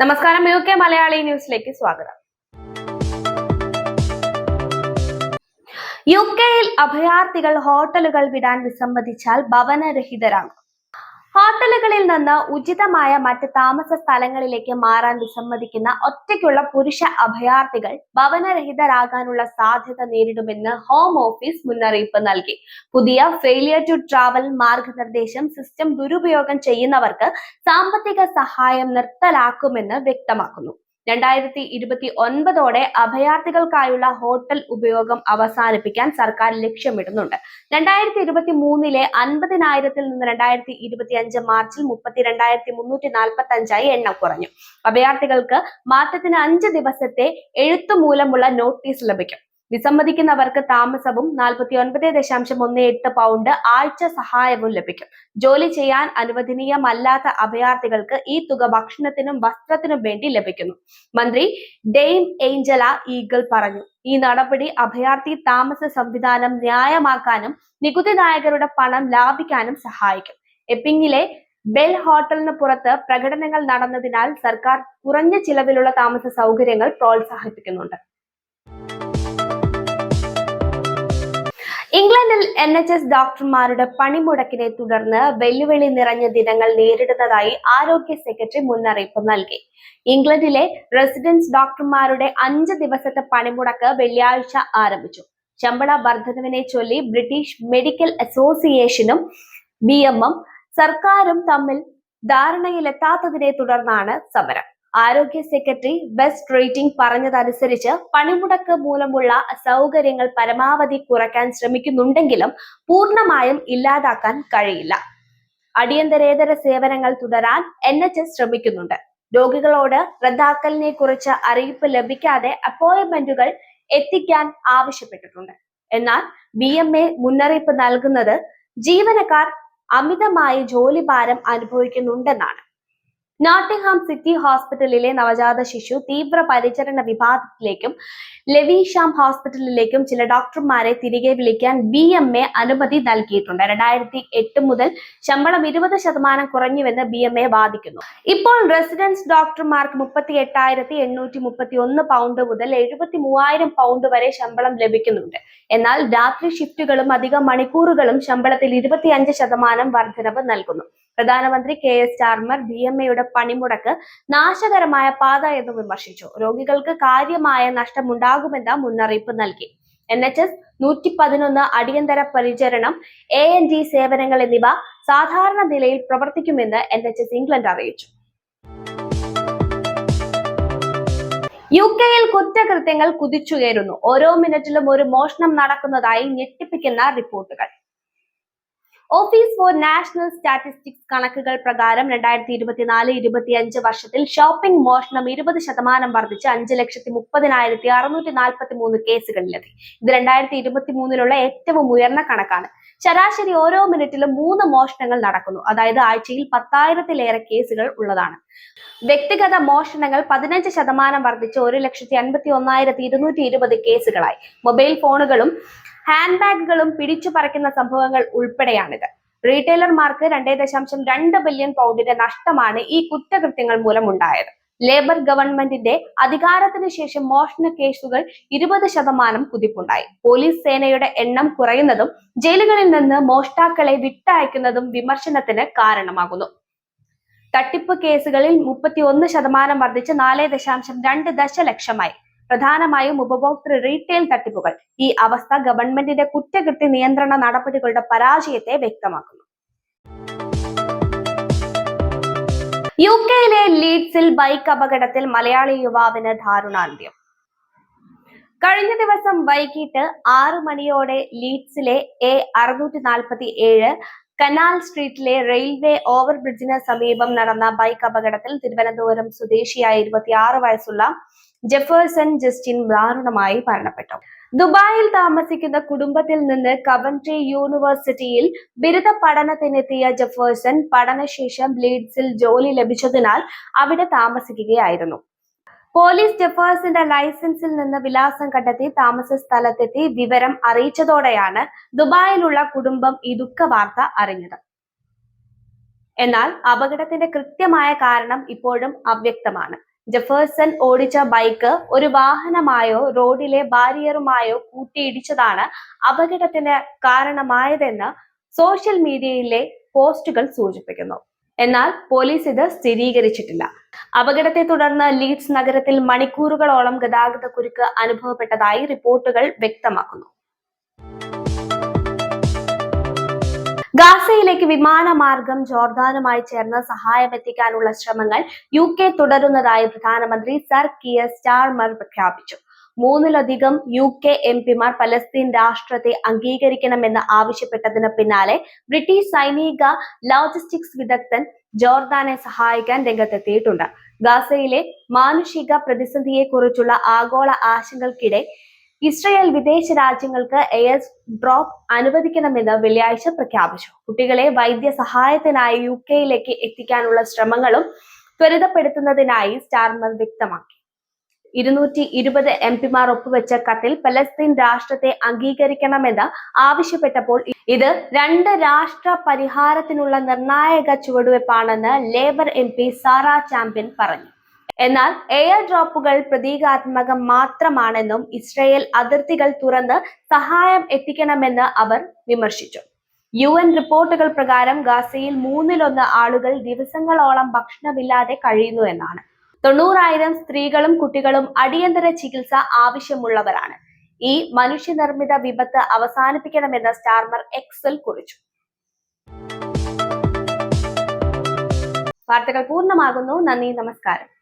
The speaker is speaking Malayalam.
നമസ്കാരം. യു കെ മലയാളി ന്യൂസിലേക്ക് സ്വാഗതം. യു കെയിൽ അഭയാർത്ഥികൾ ഹോട്ടലുകൾ വിടാൻ വിസമ്മതിച്ചാൽ ഭവനരഹിതരാകും ഹോട്ടലുകളിൽ നിന്ന് ഉചിതമായ മറ്റ് താമസ സ്ഥലങ്ങളിലേക്ക് മാറാൻ വിസമ്മതിക്കുന്ന ഒറ്റയ്ക്കുള്ള പുരുഷ അഭയാർത്ഥികൾ ഭവനരഹിതരാകാനുള്ള സാധ്യത നേരിടുമെന്ന് ഹോം ഓഫീസ് മുന്നറിയിപ്പ് നൽകി. പുതിയ ഫെയിലിയർ ടു ട്രാവൽ മാർഗനിർദ്ദേശം സിസ്റ്റം ദുരുപയോഗം ചെയ്യുന്നവർക്ക് സാമ്പത്തിക സഹായം നിർത്തലാക്കുമെന്ന് വ്യക്തമാക്കുന്നു. രണ്ടായിരത്തി ഇരുപത്തി ഒൻപതോടെ അഭയാർത്ഥികൾക്കായുള്ള ഹോട്ടൽ ഉപയോഗം അവസാനിപ്പിക്കാൻ സർക്കാർ ലക്ഷ്യമിടുന്നുണ്ട്. രണ്ടായിരത്തി ഇരുപത്തി മൂന്നിലെ അൻപതിനായിരത്തിൽ നിന്ന് രണ്ടായിരത്തി ഇരുപത്തി അഞ്ച് മാർച്ചിൽ മുപ്പത്തി രണ്ടായിരത്തി മുന്നൂറ്റി നാൽപ്പത്തി അഞ്ചായി എണ്ണം കുറഞ്ഞു. അഭയാർത്ഥികൾക്ക് മാറ്റത്തിന് അഞ്ച് ദിവസത്തെ എഴുത്തു മൂലമുള്ള നോട്ടീസ് ലഭിക്കും. വിസമ്മതിക്കുന്നവർക്ക് താമസവും നാൽപ്പത്തി ഒൻപത് ദശാംശം ഒന്ന് എട്ട് പൗണ്ട് ആഴ്ച സഹായവും ലഭിക്കും. ജോലി ചെയ്യാൻ അനുവദനീയമല്ലാത്ത അഭയാർത്ഥികൾക്ക് ഈ തുക ഭക്ഷണത്തിനും വസ്ത്രത്തിനും വേണ്ടി ലഭിക്കുന്നു. മന്ത്രി ഡെയിം ഏഞ്ചല ഈഗിൾ പറഞ്ഞു. ഈ നടപടി അഭയാർത്ഥി താമസ സംവിധാനം ന്യായമാക്കാനും നികുതിദായകരുടെ പണം ലാഭിക്കാനും സഹായിക്കും. എപ്പിങ്ങിലെ ബെൽ ഹോട്ടലിന് പുറത്ത് പ്രകടനങ്ങൾ നടന്നതിനാൽ സർക്കാർ കുറഞ്ഞ ചിലവിലുള്ള താമസ സൗകര്യങ്ങൾ പ്രോത്സാഹിപ്പിക്കുന്നുണ്ട്. ഇംഗ്ലണ്ടിൽ എൻ എച്ച് എസ് ഡോക്ടർമാരുടെ പണിമുടക്കിനെ തുടർന്ന് വെല്ലുവിളി നിറഞ്ഞ ദിനങ്ങൾ നേരിടുന്നതായി ആരോഗ്യ സെക്രട്ടറി മുന്നറിയിപ്പ് നൽകി. ഇംഗ്ലണ്ടിലെ റെസിഡൻസ് ഡോക്ടർമാരുടെ അഞ്ച് ദിവസത്തെ പണിമുടക്ക് വെള്ളിയാഴ്ച ആരംഭിച്ചു. ശമ്പള വർധനവിനെ ചൊല്ലി ബ്രിട്ടീഷ് മെഡിക്കൽ അസോസിയേഷനും ബി സർക്കാരും തമ്മിൽ ധാരണയിലെത്താത്തതിനെ തുടർന്നാണ് സമരം. ആരോഗ്യ സെക്രട്ടറി ബെസ്റ്റ് റേറ്റിംഗ് പറഞ്ഞതനുസരിച്ച് പണിമുടക്ക് മൂലമുള്ള സൗകര്യങ്ങൾ പരമാവധി കുറയ്ക്കാൻ ശ്രമിക്കുന്നുണ്ടെങ്കിലും പൂർണമായും ഇല്ലാതാക്കാൻ കഴിയില്ല. അടിയന്തരേതര സേവനങ്ങൾ തുടരാൻ എൻ എച്ച് എസ് ശ്രമിക്കുന്നുണ്ട്. രോഗികളോട് റദ്ദാക്കലിനെ കുറിച്ച് അറിയിപ്പ് ലഭിക്കാതെ അപ്പോയിന്റ്മെന്റുകൾ എത്തിക്കാൻ ആവശ്യപ്പെട്ടിട്ടുണ്ട്. എന്നാൽ ബി എം എ മുന്നറിയിപ്പ് നൽകുന്നത് ജീവനക്കാർ അമിതമായി ജോലിഭാരം അനുഭവിക്കുന്നുണ്ടെന്നാണ്. നോട്ടിംഗ്ഹാം സിറ്റി ഹോസ്പിറ്റലിലെ നവജാത ശിശു തീവ്ര പരിചരണ വിഭാഗത്തിലേക്കും ലെവിഷാം ഹോസ്പിറ്റലിലേക്കും ചില ഡോക്ടർമാരെ തിരികെ വിളിക്കാൻ ബി എം എ അനുമതി നൽകിയിട്ടുണ്ട്. രണ്ടായിരത്തി എട്ട് മുതൽ ശമ്പളം ഇരുപത് ശതമാനം കുറഞ്ഞുവെന്ന് ബി എം എ വാദിക്കുന്നു. ഇപ്പോൾ റെസിഡൻസ് ഡോക്ടർമാർക്ക് മുപ്പത്തി എട്ടായിരത്തി എണ്ണൂറ്റി മുപ്പത്തി ഒന്ന് പൗണ്ട് മുതൽ എഴുപത്തി മൂവായിരം പൗണ്ട് വരെ ശമ്പളം ലഭിക്കുന്നുണ്ട്. എന്നാൽ രാത്രി ഷിഫ്റ്റുകളും അധിക മണിക്കൂറുകളും ശമ്പളത്തിൽ ഇരുപത്തിയഞ്ച് ശതമാനം വർധനവ് നൽകുന്നു. പ്രധാനമന്ത്രി K S charmer B M എയുടെ പണിമുടക്ക് നാശകരമായ പാത എന്ന് വിമർശിച്ചു. രോഗികൾക്ക് കാര്യമായ നഷ്ടമുണ്ടാകുമെന്ന മുന്നറിയിപ്പ് നൽകി. എൻ എച്ച് എസ് നൂറ്റി പതിനൊന്ന് അടിയന്തര പരിചരണം എ എൻ ജി സേവനങ്ങൾ എന്നിവ സാധാരണ നിലയിൽ പ്രവർത്തിക്കുമെന്ന് എൻ എച്ച് എസ് ഇംഗ്ലണ്ട് അറിയിച്ചു. യു കെയിൽ കുറ്റകൃത്യങ്ങൾ കുതിച്ചുയരുന്നു. ഓരോ മിനിറ്റിലും ഒരു മോഷണം നടക്കുന്നതായി ഞെട്ടിപ്പിക്കുന്ന റിപ്പോർട്ടുകൾ. ഓഫീസ് ഫോർ നാഷണൽ സ്റ്റാറ്റിസ്റ്റിക്സ് കണക്കുകൾ പ്രകാരം രണ്ടായിരത്തി ഇരുപത്തിനാല് ഇരുപത്തിയഞ്ച് വർഷത്തിൽ ഷോപ്പിംഗ് മോഷണം ഇരുപത് ശതമാനം വർദ്ധിച്ച് അഞ്ച് ലക്ഷത്തി മുപ്പതിനായിരത്തി അറുന്നൂറ്റി നാൽപ്പത്തി മൂന്ന് കേസുകളിലെത്തി. ഇത് രണ്ടായിരത്തി ഇരുപത്തി മൂന്നിലുള്ള ഏറ്റവും ഉയർന്ന കണക്കാണ്. ശരാശരി ഓരോ മിനിറ്റിലും മൂന്ന് മോഷണങ്ങൾ നടക്കുന്നു. അതായത് ആഴ്ചയിൽ പത്തായിരത്തിലേറെ കേസുകൾ ഉള്ളതാണ്. വ്യക്തിഗത മോഷണങ്ങൾ പതിനഞ്ച് ശതമാനം വർദ്ധിച്ച് ഒരു ലക്ഷത്തി അൻപത്തി ഒന്നായിരത്തി ഇരുന്നൂറ്റി ഇരുപത് കേസുകളായി. മൊബൈൽ ഫോണുകളും ഹാൻഡ് ബാഗുകളും പിടിച്ചു പറിക്കുന്ന സംഭവങ്ങൾ ഉൾപ്പെടെയാണിത്. റീറ്റെയിലർമാർക്ക് രണ്ടേ ദശാംശം രണ്ട് ബില്യൺ പൗണ്ടിന്റെ നഷ്ടമാണ് ഈ കുറ്റകൃത്യങ്ങൾ മൂലം ഉണ്ടായത് ലേബർ ഗവൺമെന്റിന്റെ അധികാരത്തിന് ശേഷം മോഷണ കേസുകൾ ഇരുപത് ശതമാനം കുതിപ്പുണ്ടായി. പോലീസ് സേനയുടെ എണ്ണം കുറയുന്നതും ജയിലുകളിൽ നിന്ന് മോഷ്ടാക്കളെ വിട്ടയക്കുന്നതും വിമർശനത്തിന് കാരണമാകുന്നു. തട്ടിപ്പ് കേസുകളിൽ മുപ്പത്തി ഒന്ന് ശതമാനം വർദ്ധിച്ച് നാല് ദശാംശം രണ്ട് ദശലക്ഷമായി. പ്രധാനമായും ഉപഭോക്തൃ റീറ്റെയിൽ തട്ടിപ്പുകൾ. ഈ അവസ്ഥ ഗവൺമെന്റിന്റെ കുറ്റകൃത്യ നിയന്ത്രണ നടപടികളുടെ പരാജയത്തെ വ്യക്തമാക്കുന്നു. യു കെയിലെ ലീഡ്സിൽ ബൈക്ക് അപകടത്തിൽ മലയാളി യുവാവിന് ദാരുണാന്ത്യം കഴിഞ്ഞ ദിവസം വൈകിട്ട് ആറു മണിയോടെ ലീഡ്സിലെ എ അറുന്നൂറ്റി നാൽപ്പത്തി ഏഴ് കനാൽ സ്ട്രീറ്റിലെ റെയിൽവേ ഓവർബ്രിഡ്ജിന് സമീപം നടന്ന ബൈക്ക് അപകടത്തിൽ തിരുവനന്തപുരം സ്വദേശിയായ ഇരുപത്തിയാറ് വയസ്സുള്ള ജെഫേഴ്സൺ ജസ്റ്റിൻ ദാരുണമായി മരണപ്പെട്ടു. ദുബായിൽ താമസിക്കുന്ന കുടുംബത്തിൽ നിന്ന് കവൻട്രി യൂണിവേഴ്സിറ്റിയിൽ ബിരുദ പഠനത്തിനെത്തിയ ജെഫേഴ്സൺ പഠനശേഷം ലീഡ്സിൽ ജോലി ലഭിച്ചതിനാൽ അവിടെ താമസിക്കുകയായിരുന്നു. പോലീസ് ജഫേഴ്സിന്റെ ലൈസൻസിൽ നിന്ന് വിലാസം കണ്ടെത്തി താമസ സ്ഥലത്തെത്തി വിവരം അറിയിച്ചതോടെയാണ് ദുബായിലുള്ള കുടുംബം ഈ ദുഃഖ വാർത്ത അറിഞ്ഞത്. എന്നാൽ അപകടത്തിന്റെ കൃത്യമായ കാരണം ഇപ്പോഴും അവ്യക്തമാണ്. ജഫേഴ്സൺ ഓടിച്ച ബൈക്ക് ഒരു വാഹനമായോ റോഡിലെ ബാരിയറുമായോ കൂട്ടിയിടിച്ചതാണ് അപകടത്തിന് കാരണമായതെന്ന് സോഷ്യൽ മീഡിയയിലെ പോസ്റ്റുകൾ സൂചിപ്പിക്കുന്നു. എന്നാൽ പോലീസ് ഇത് സ്ഥിരീകരിച്ചിട്ടില്ല. അപകടത്തെ തുടർന്ന് ലീഡ്സ് നഗരത്തിൽ മണിക്കൂറുകളോളം ഗതാഗത കുരുക്ക് അനുഭവപ്പെട്ടതായി റിപ്പോർട്ടുകൾ വ്യക്തമാക്കുന്നു. ഗാസയിലേക്ക് വിമാനമാർഗം ജോർദാനുമായി ചേർന്ന് സഹായമെത്തിക്കാനുള്ള ശ്രമങ്ങൾ യു കെ തുടരുന്നതായി പ്രധാനമന്ത്രി സർ കിയർ സ്റ്റാർമർ പ്രഖ്യാപിച്ചു. മൂന്നിലധികം യു കെ എം പിമാർ പലസ്തീൻ രാഷ്ട്രത്തെ അംഗീകരിക്കണമെന്ന് ആവശ്യപ്പെട്ടതിന് പിന്നാലെ ബ്രിട്ടീഷ് സൈനിക ലോജിസ്റ്റിക്സ് വിദഗ്ധൻ ജോർദാനെ സഹായിക്കാൻ രംഗത്തെത്തിയിട്ടുണ്ട്. ഗാസയിലെ മാനുഷിക പ്രതിസന്ധിയെക്കുറിച്ചുള്ള ആഗോള ആശങ്കകൾക്കിടെ ഇസ്രയേൽ വിദേശ രാജ്യങ്ങൾക്ക് എയർ ഡ്രോപ്പ് അനുവദിക്കണമെന്ന് വെള്ളിയാഴ്ച പ്രഖ്യാപിച്ചു. കുട്ടികളെ വൈദ്യസഹായത്തിനായി യു കെയിലേക്ക് എത്തിക്കാനുള്ള ശ്രമങ്ങളും ത്വരിതപ്പെടുത്തുന്നതിനായി സ്റ്റാർമർ വ്യക്തമാക്കി. ഇരുന്നൂറ്റി ഇരുപത് എം പിമാർ ഒപ്പുവെച്ച കത്തിൽ പലസ്തീൻ രാഷ്ട്രത്തെ അംഗീകരിക്കണമെന്ന് ആവശ്യപ്പെട്ടപ്പോൾ ഇത് രണ്ട് രാഷ്ട്ര പരിഹാരത്തിനുള്ള നിർണായക ചുവടുവെപ്പാണെന്ന് Labour M P Sarah Champion പറഞ്ഞു. എന്നാൽ എയർ ഡ്രോപ്പുകൾ പ്രതീകാത്മകം മാത്രമാണെന്നും ഇസ്രയേൽ അതിർത്തികൾ തുറന്ന് സഹായം എത്തിക്കണമെന്ന് അവർ വിമർശിച്ചു. യു എൻ റിപ്പോർട്ടുകൾ പ്രകാരം ഗാസയിൽ മൂന്നിലൊന്ന് ആളുകൾ ദിവസങ്ങളോളം ഭക്ഷണമില്ലാതെ കഴിയുന്നു എന്നാണ്. തൊണ്ണൂറായിരം സ്ത്രീകളും കുട്ടികളും അടിയന്തര ചികിത്സ ആവശ്യമുള്ളവരാണ്. ഈ മനുഷ്യനിർമ്മിത വിപത്ത് അവസാനിപ്പിക്കണമെന്ന് സ്റ്റാർമർ എക്സൽ കുറിച്ചു. വാർത്തകൾ പൂർണമാകുന്നു. നന്ദി നമസ്കാരം.